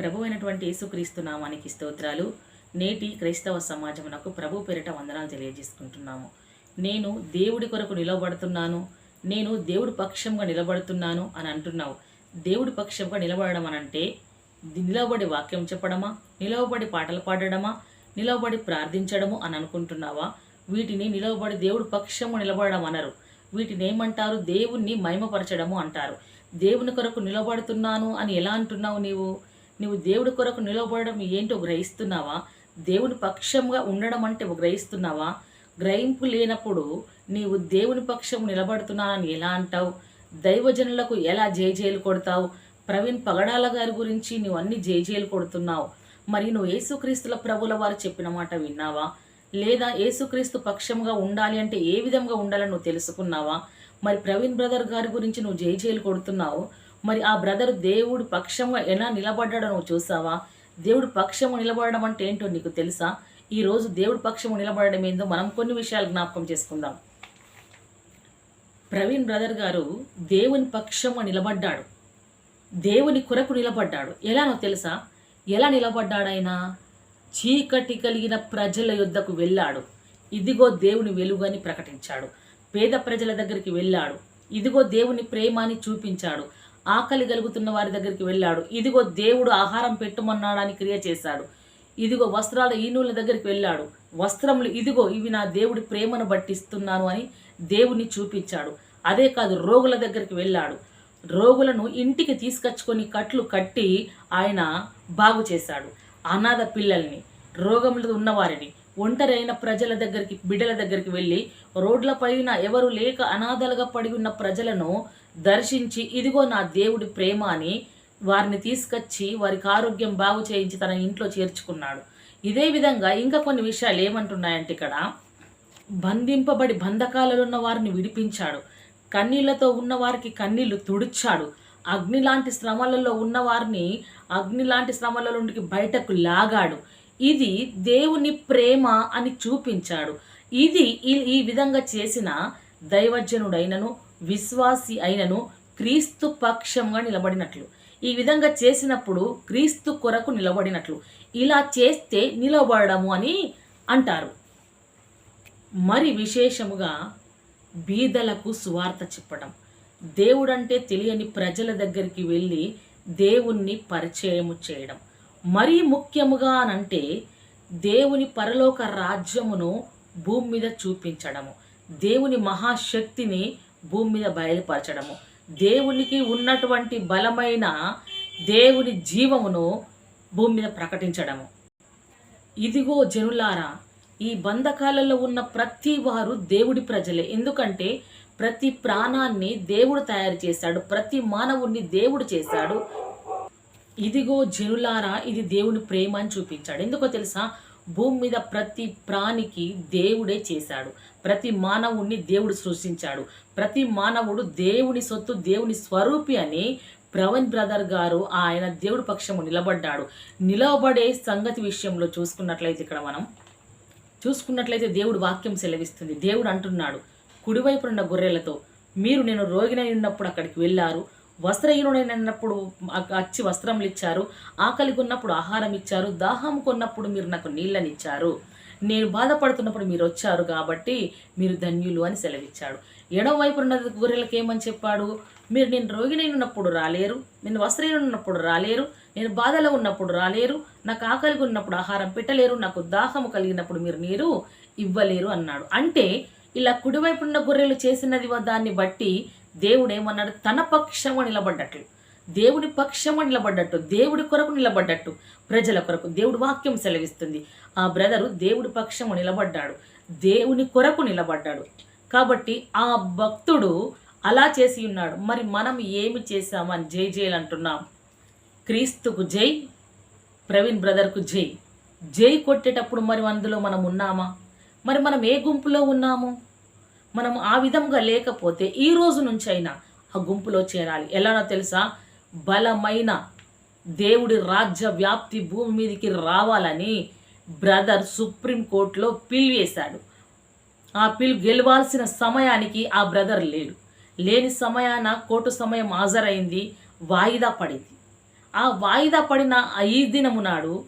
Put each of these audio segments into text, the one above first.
ప్రభు అయినటువంటి యేసుక్రీస్తు నామానికి స్తోత్రాలు. నేటి క్రైస్తవ సమాజమునకు ప్రభు పేరిట వందనాలు తెలియజేసుకుంటున్నాము. నేను దేవుడి కొరకు నిలబడుతున్నాను. నేను దేవుడి పక్షంగా నిలబడుతున్నాను అని అంటున్నావు. దేవుడి పక్షంగా నిలబడడం అని అంటే నిలబడి వాక్యం చెప్పడమా? నిలవబడి పాటలు పాడడమా? నిలవబడి ప్రార్థించడము అని అనుకుంటున్నావా? వీటిని నిలవబడి దేవుడి పక్షము నిలబడడం అనరు. వీటిని ఏమంటారు? దేవుణ్ణి మహిమపరచడము అంటారు. దేవుని కొరకు నిలబడుతున్నాను అని ఎలా అంటున్నావు నీవు? నువ్వు దేవుడి కొరకు నిలబడడం ఏంటో గ్రహిస్తున్నావా? దేవుని పక్షంగా ఉండడం అంటే గ్రహిస్తున్నావా? గ్రహింపు లేనప్పుడు నీవు దేవుని పక్షం నిలబడుతున్నానని ఎలా అంటావు? దైవజనులకు ఎలా జేజేలు కొడతావు? ప్రవీణ్ పగడాల గారి గురించి నువ్వు అన్ని జేజేలు కొడుతున్నావు. మరి నువ్వు యేసుక్రీస్తుల ప్రభుల వారు చెప్పిన మాట విన్నావా? లేదా యేసుక్రీస్తు పక్షంగా ఉండాలి అంటే ఏ విధంగా ఉండాలని నువ్వు తెలుసుకున్నావా? మరి ప్రవీణ్ బ్రదర్ గారి గురించి నువ్వు జయజేలు కొడుతున్నావు. మరి ఆ బ్రదర్ దేవుడి పక్షంగా ఎలా నిలబడ్డాడో నువ్వు చూసావా? దేవుడు పక్షము నిలబడడం అంటే ఏంటో నీకు తెలుసా? ఈ రోజు దేవుడి పక్షము నిలబడడం ఏందో మనం కొన్ని విషయాలు జ్ఞాపకం చేసుకుందాం. ప్రవీణ్ బ్రదర్ గారు దేవుని పక్షము నిలబడ్డాడు. దేవుని కొరకు నిలబడ్డాడు. ఎలానో తెలుసా? ఎలా నిలబడ్డాడైనా? చీకటి కలిగిన ప్రజల యొద్దకు వెళ్ళాడు. ఇదిగో దేవుని వెలుగని ప్రకటించాడు. పేద ప్రజల దగ్గరికి వెళ్ళాడు. ఇదిగో దేవుని ప్రేమాని చూపించాడు. ఆకలి కలుగుతున్న వారి దగ్గరికి వెళ్ళాడు. ఇదిగో దేవుడు ఆహారం పెట్టుమన్నాడని క్రియ చేశాడు. ఇదిగో వస్త్రాల ఈనుల దగ్గరికి వెళ్ళాడు. వస్త్రములు ఇదిగో ఇవి నా దేవుడి ప్రేమను బట్టిస్తున్నాను అని దేవుని చూపించాడు. అదే కాదు రోగుల దగ్గరికి వెళ్ళాడు. రోగులను ఇంటికి తీసుకొచ్చుకొని కట్లు కట్టి ఆయన బాగు చేశాడు. అనాథ పిల్లల్ని రోగములు ఉన్నవారిని ఒంటరైన ప్రజల దగ్గరికి బిడ్డల దగ్గరికి వెళ్ళి రోడ్ల పైన ఎవరు లేక అనాథలుగా పడి ఉన్న ప్రజలను దర్శించి ఇదిగో నా దేవుడి ప్రేమ అని వారిని తీసుకొచ్చి వారికి ఆరోగ్యం బాగు చేయించి తన ఇంట్లో చేర్చుకున్నాడు. ఇదే విధంగా ఇంకా కొన్ని విషయాలు ఏమంటున్నాయంటే ఇక్కడ బంధింపబడి బంధకాలలో ఉన్న వారిని విడిపించాడు. కన్నీళ్ళతో ఉన్న వారికి కన్నీళ్ళు తుడిచాడు. అగ్ని లాంటి శ్రమలలో ఉన్న వారిని అగ్ని లాంటి శ్రమల నుండి బయటకు లాగాడు. ఇది దేవుని ప్రేమ అని చూపించాడు. ఇది ఈ- ఈ విధంగా చేసిన దైవజనుడైనను విశ్వాసి అయినను క్రీస్తు పక్షంగా నిలబడినట్లు. ఈ విధంగా చేసినప్పుడు క్రీస్తు కొరకు నిలబడినట్లు. ఇలా చేస్తే నిలబడము అని అంటారు. మరి విశేషముగా బీదలకు సువార్త చెప్పడం దేవుడంటే తెలియని ప్రజల దగ్గరికి వెళ్ళి దేవుణ్ణి పరిచయము చేయడం. మరీ ముఖ్యముగా అనంటే దేవుని పరలోక రాజ్యమును భూమి మీద చూపించడము. దేవుని మహాశక్తిని భూమి మీద బయలుపరచడము. దేవునికి ఉన్నటువంటి బలమైన దేవుని జీవమును భూమి మీద ప్రకటించడము. ఇదిగో జనులారా ఈ బంధకాలలో ఉన్న ప్రతి వారు దేవుడి ప్రజలే. ఎందుకంటే ప్రతి ప్రాణాన్ని దేవుడు తయారు చేశాడు ప్రతి మానవుణ్ణి దేవుడు చేశాడు. ఇదిగో జనులారా ఇది దేవుని ప్రేమ అని చూపించాడు. ఎందుకో తెలుసా? భూమి మీద ప్రతి ప్రాణికి దేవుడే చేశాడు. ప్రతి మానవుణ్ణి దేవుడు సృష్టించాడు. ప్రతి మానవుడు దేవుని సొత్తు దేవుని స్వరూపి అని ప్రవణ్ బ్రదర్ గారు ఆయన దేవుడి పక్షము నిలబడ్డాడు. నిలబడే సంగతి విషయంలో చూసుకున్నట్లయితే ఇక్కడ మనం చూసుకున్నట్లయితే దేవుడు వాక్యం సెలవిస్తుంది. దేవుడు అంటున్నాడు కుడివైపునున్న గొర్రెలతో మీరు నేను రోగినై ఉన్నప్పుడు అక్కడికి వెళ్ళారు. వస్త్రహీనుడైనప్పుడు అక్- వచ్చి వస్త్రములు ఇచ్చారు ఆకలి కొన్నప్పుడు ఆహారం ఇచ్చారు దాహం కొన్నప్పుడు మీరు నాకు నీళ్ళనిచ్చారు. నేను బాధపడుతున్నప్పుడు మీరు వచ్చారు కాబట్టి మీరు ధన్యులు అని సెలవిచ్చాడు. ఎడవ వైపు ఉన్న గొర్రెలకు ఏమని చెప్పాడు? మీరు నేను రోగినై ఉన్నప్పుడు రాలేరు. నేను వస్త్రహీనుడు ఉన్నప్పుడు రాలేరు. నేను బాధలో ఉన్నప్పుడు రాలేరు. నాకు ఆకలిగా ఉన్నప్పుడు ఆహారం పెట్టలేరు. నాకు దాహము కలిగినప్పుడు మీరు నీరు ఇవ్వలేరు అన్నాడు. అంటే ఇలా కుడివైపు ఉన్న గొర్రెలు చేసినది దాన్ని బట్టి దేవుడు ఏమన్నాడు తన పక్షము నిలబడ్డట్లు. దేవుడి పక్షము నిలబడ్డట్టు. దేవుడి కొరకు నిలబడ్డట్టు. ప్రజల కొరకు దేవుడి వాక్యం సెలవిస్తుంది. ఆ బ్రదరు దేవుడి పక్షము నిలబడ్డాడు. దేవుని కొరకు నిలబడ్డాడు. కాబట్టి ఆ భక్తుడు అలా చేసి ఉన్నాడు. మరి మనం ఏమి చేశామని జై జైలు అంటున్నాం. క్రీస్తుకు జై ప్రవీణ్ బ్రదర్కు జై. జై కొట్టేటప్పుడు మరి అందులో మనం ఉన్నామా? మరి మనం ఏ గుంపులో ఉన్నాము? మనం ఆ విధంగా లేకపోతే ఈ రోజు నుంచి అయినా ఆ గుంపులో చేరాలి. ఎలానో తెలుసా? బలమైన దేవుడి రాజ్య వ్యాప్తి భూమి మీదకి రావాలని బ్రదర్ సుప్రీం కోర్టులో పిల్ వేశాడు. ఆ పిల్ గెలవాల్సిన సమయానికి ఆ బ్రదర్ లేడు. లేని సమయాన కోర్టు సమయం హాజరైంది వాయిదా పడింది. ఆ వాయిదా పడిన ఐదు దినము నాడు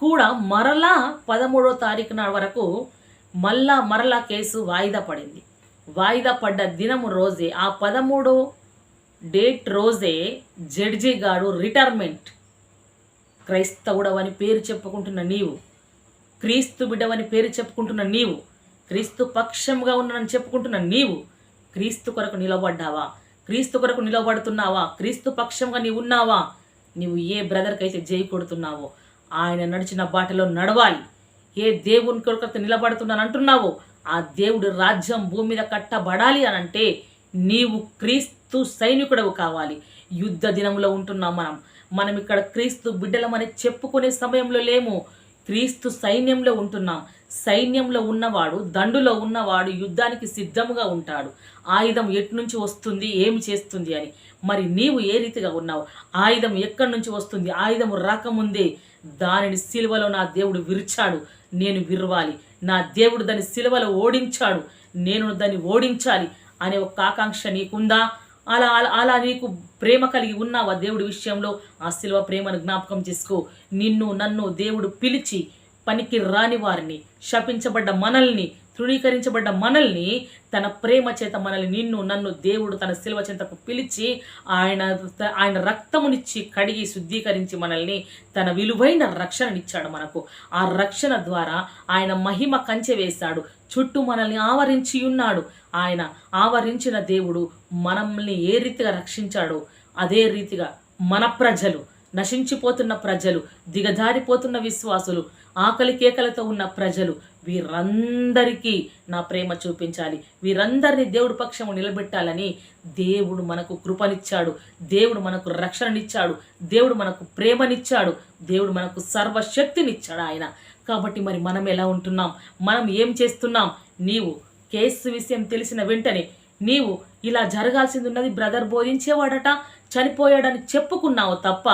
కూడా మరలా పదమూడో తారీఖు నాడు వరకు మళ్ళా మరలా కేసు వాయిదా పడింది. వాయిదా పడ్డ దినము రోజే ఆ పదమూడు డేట్ రోజే జడ్జి గాడు రిటైర్మెంట్. క్రైస్తవుడవని పేరు చెప్పుకుంటున్న నీవు క్రీస్తు బిడ్డవని పేరు చెప్పుకుంటున్న నీవు క్రీస్తు పక్షంగా ఉన్నానని చెప్పుకుంటున్న నీవు క్రీస్తు కొరకు నిలబడ్డావా? క్రీస్తు కొరకు నిలబడుతున్నావా? క్రీస్తు పక్షంగా నీవు ఉన్నావా? నీవు ఏ బ్రదర్కి అయితే జై కొడుతున్నావో ఆయన నడిచిన బాటలో నడవాలి. ఏ దేవుని కొరకు నిలబడుతున్నాను అంటున్నావో ఆ దేవుడి రాజ్యం భూమి మీద కట్టబడాలి అని అంటే నీవు క్రీస్తు సైనికుడవు కావాలి. యుద్ధ దినంలో ఉంటున్నాం మనం. మనం ఇక్కడ క్రీస్తు బిడ్డలమని చెప్పుకునే సమయంలో లేము. క్రీస్తు సైన్యంలో ఉంటున్నాం. సైన్యంలో ఉన్నవాడు దండులో ఉన్నవాడు యుద్ధానికి సిద్ధముగా ఉంటాడు. ఆయుధం ఎటు నుంచి వస్తుంది ఏమి చేస్తుంది అని. మరి నీవు ఏ రీతిగా ఉన్నావు? ఆయుధం ఎక్కడి నుంచి వస్తుంది? ఆయుధం రాకముందే దానిని సిలువలో నా దేవుడు విరిచాడు. నేను విరవాలి నా దేవుడు దాని సిలువలో ఓడించాడు. నేను దాన్ని ఓడించాలి అనే ఒక ఆకాంక్ష నీకుందా? అలా అలా అలా నీకు ప్రేమ కలిగి ఉన్నావా దేవుడి విషయంలో? ఆ సిలువ ప్రేమను జ్ఞాపకం చేసుకో. నిన్ను నన్ను దేవుడు పిలిచి పనికి రాని వారిని శపించబడ్డ మనల్ని తృణీకరించబడ్డ మనల్ని తన ప్రేమ చేత మనల్ని నిన్ను నన్ను దేవుడు తన శిల్వ చెంతకు పిలిచి ఆయన ఆయన రక్తమునిచ్చి కడిగి శుద్ధీకరించి మనల్ని తన విలువైన రక్షణనిచ్చాడు మనకు. ఆ రక్షణ ద్వారా ఆయన మహిమ కంచె వేశాడు చుట్టూ మనల్ని ఆవరించి ఉన్నాడు. ఆయన ఆవరించిన దేవుడు మనల్ని ఏ రీతిగా రక్షించాడో? అదే రీతిగా మన ప్రజలు నశించిపోతున్న ప్రజలు దిగజారిపోతున్న విశ్వాసులు ఆకలి కేకలతో ఉన్న ప్రజలు వీరందరికీ నా ప్రేమ చూపించాలి. వీరందరినీ దేవుడి పక్షము నిలబెట్టాలని దేవుడు మనకు కృపనిచ్చాడు. దేవుడు మనకు రక్షణనిచ్చాడు. దేవుడు మనకు ప్రేమనిచ్చాడు. దేవుడు మనకు సర్వశక్తినిచ్చాడు ఆయన. కాబట్టి మరి మనం ఎలా ఉంటున్నాం? మనం ఏం చేస్తున్నాం? నీవు కేసు విషయం తెలిసిన వెంటనే నీవు ఇలా జరగాల్సింది ఉన్నది బ్రదర్ బోధించేవాడట చనిపోయాడని చెప్పుకున్నావు తప్ప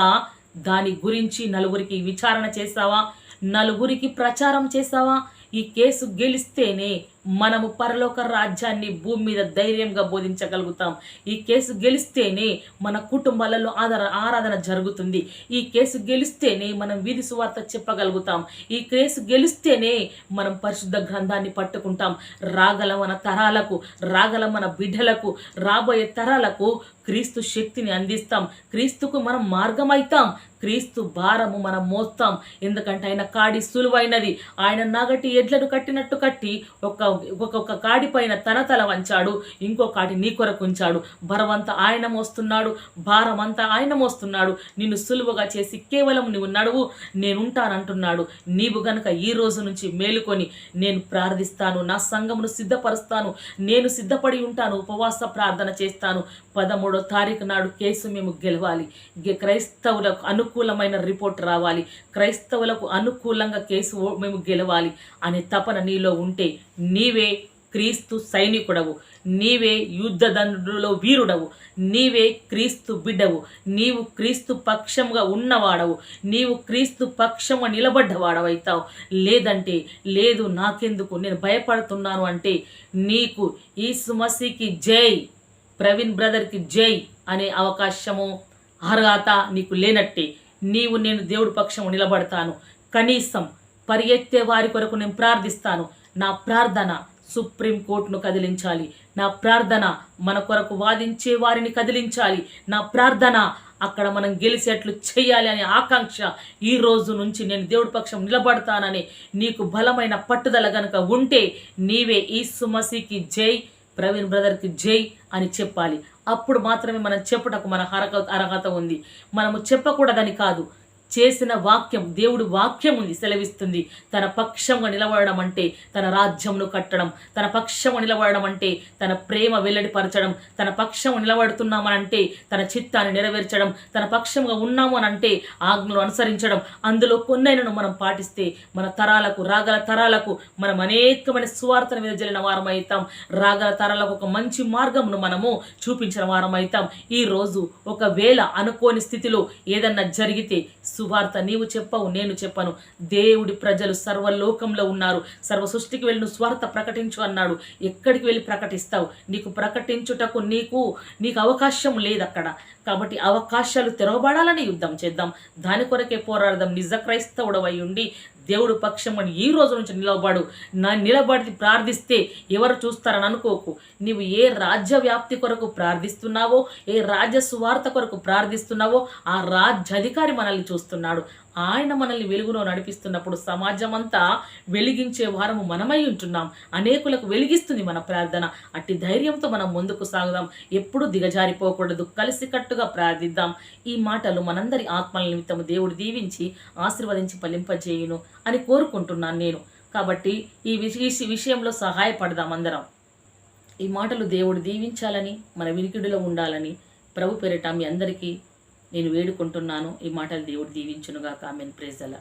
దాని గురించి నలుగురికి విచారణ చేసావా నలుగురికి ప్రచారం చేసావా ఈ కేసు గెలిస్తేనే మనము పరలోక రాజ్యాన్ని భూమి మీద ధైర్యంగా బోధించగలుగుతాం. ఈ కేసు గెలిస్తేనే మన కుటుంబాలలో ఆధార ఆరాధన జరుగుతుంది. ఈ కేసు గెలిస్తేనే మనం వీధి సువార్త చెప్పగలుగుతాం. ఈ కేసు గెలిస్తేనే మనం పరిశుద్ధ గ్రంథాన్ని పట్టుకుంటాం. రాగల మన తరాలకు రాగల మన బిడ్డలకు రాబోయే తరాలకు క్రీస్తు శక్తిని అందిస్తాం. క్రీస్తుకు మనం మార్గమైతాం. క్రీస్తు భారము మనం మోస్తాం. ఎందుకంటే ఆయన కాడి సులువైనది. ఆయన నాగటి ఎడ్లను కట్టినట్టు కట్టి ఒక ఒక్కొక్క కాడి పైన తన తల వంచాడు ఇంకో కాటి నీ కొరకు ఉంచాడు. బరవంతా ఆయన మోస్తున్నాడు భారమంతా ఆయన మోస్తున్నాడు. నిన్ను సులువుగా చేసి కేవలం నువ్వు నడువు నేనుంటానంటున్నాడు. నీవు గనక ఈ రోజు నుంచి మేలుకొని నేను ప్రార్థిస్తాను నా సంఘమును సిద్ధపరుస్తాను నేను సిద్ధపడి ఉంటాను ఉపవాస ప్రార్థన చేస్తాను. పదమూడో తారీఖు నాడు కేసు మేము గెలవాలి. క్రైస్తవులకు అనుకూలమైన రిపోర్ట్ రావాలి. క్రైస్తవులకు అనుకూలంగా కేసు మేము గెలవాలి అనే తపన నీలో ఉంటే నీవే క్రీస్తు సైనికుడవు. నీవే యుద్ధదండులో వీరుడవు. నీవే క్రీస్తు బిడ్డవు. నీవు క్రీస్తు పక్షంగా ఉన్నవాడవు. నీవు క్రీస్తు పక్షంగా నిలబడ్డవాడవైతావు. లేదంటే లేదు నాకెందుకు? నేను భయపడుతున్నాను అంటే నీకు ఈ సుమసికి జై ప్రవీణ్ బ్రదర్కి జై అనే అవకాశము అర్హత నీకు లేనట్టే. నీవు నేను దేవుడి పక్షము నిలబడతాను. కనీసం పరిగెత్తే వారి కొరకు నేను ప్రార్థిస్తాను. నా ప్రార్థన సుప్రీం కోర్టును కదిలించాలి. నా ప్రార్థన మన కొరకు వాదించే వారిని కదిలించాలి. నా ప్రార్థన అక్కడ మనం గెలిచేట్లు చేయాలి అనే ఆకాంక్ష ఈ రోజు నుంచి నేను దేవుడి పక్షం నిలబడతానని నీకు బలమైన పట్టుదల గనుక ఉంటే నీవే ఈ సుమసికి జై ప్రవీణ్ బ్రదర్కి జై అని చెప్పాలి. అప్పుడు మాత్రమే మనం చెప్పుటకు మన అర్హత అర్హత ఉంది. మనము చెప్పకూడదని కాదు. చేసిన వాక్యం దేవుడు వాక్యం ఉంది సెలవిస్తుంది. తన పక్షంగా నిలబడడం అంటే తన రాజ్యంను కట్టడం తన పక్షము నిలబడడం అంటే తన ప్రేమ వెల్లడిపరచడం తన పక్షము నిలబడుతున్నామనంటే తన చిత్తాన్ని నెరవేర్చడం తన పక్షంగా ఉన్నాము అని అంటే ఆజ్ఞలు అనుసరించడం. అందులో కొన్నైనను మనం పాటిస్తే మన తరాలకు రాగల తరాలకు మనం అనేకమైన సువార్తను వెదజల్లిన వారం అవుతాం రాగల తరాలకు ఒక మంచి మార్గమును మనము చూపించిన వారం అవుతాం ఈ రోజు ఒకవేళ అనుకోని స్థితిలో ఏదన్నా జరిగితే సువార్త నీవు చెప్పవు నేను చెప్పను. దేవుడి ప్రజలు సర్వలోకంలో ఉన్నారు. సర్వ సృష్టికి వెళ్ళి నువ్వు స్వార్థ ప్రకటించు అన్నాడు. ఎక్కడికి వెళ్ళి ప్రకటిస్తావు? నీకు ప్రకటించుటకు నీకు నీకు అవకాశం లేదు అక్కడ కాబట్టి అవకాశాలు తెరవబడాలని యుద్ధం చేద్దాం. దాని కొరకే పోరాడదాం. నిజ క్రైస్తవుడవై ఉండి దేవుడు పక్షం అని ఈ రోజు నుంచి నిలబడు నా నిలబడి ప్రార్థిస్తే ఎవరు చూస్తారని అనుకోకు. నీవు ఏ రాజ్య వ్యాప్తి కొరకు ప్రార్థిస్తున్నావో ఏ రాజ్య సువార్త కొరకు ప్రార్థిస్తున్నావో ఆ రాజ్యాధికారి మనల్ని చూస్తున్నాడు. ఆయన మనల్ని వెలుగులో నడిపిస్తున్నప్పుడు సమాజం అంతా వెలిగించే వారము మనమై ఉంటున్నాం. అనేకులకు వెలిగిస్తుంది మన ప్రార్థన. అట్టి ధైర్యంతో మనం ముందుకు సాగుదాం. ఎప్పుడూ దిగజారిపోకూడదు. కలిసికట్టుగా ప్రార్థిద్దాం. ఈ మాటలు మనందరి ఆత్మల నిమిత్తము దేవుడు దీవించి ఆశీర్వదించి ఫలింపజేయును అని కోరుకుంటున్నాను నేను. కాబట్టి ఈ విష- విషయంలో సహాయపడదాం అందరం. ఈ మాటలు దేవుడు దీవించాలని మన వినికిడిలో ఉండాలని ప్రభు పేరిట మీ అందరికీ నేను వేడుకుంటున్నాను. ఈ మాటలు దేవుడు దీవించునుగా కామెన్ ప్రేజల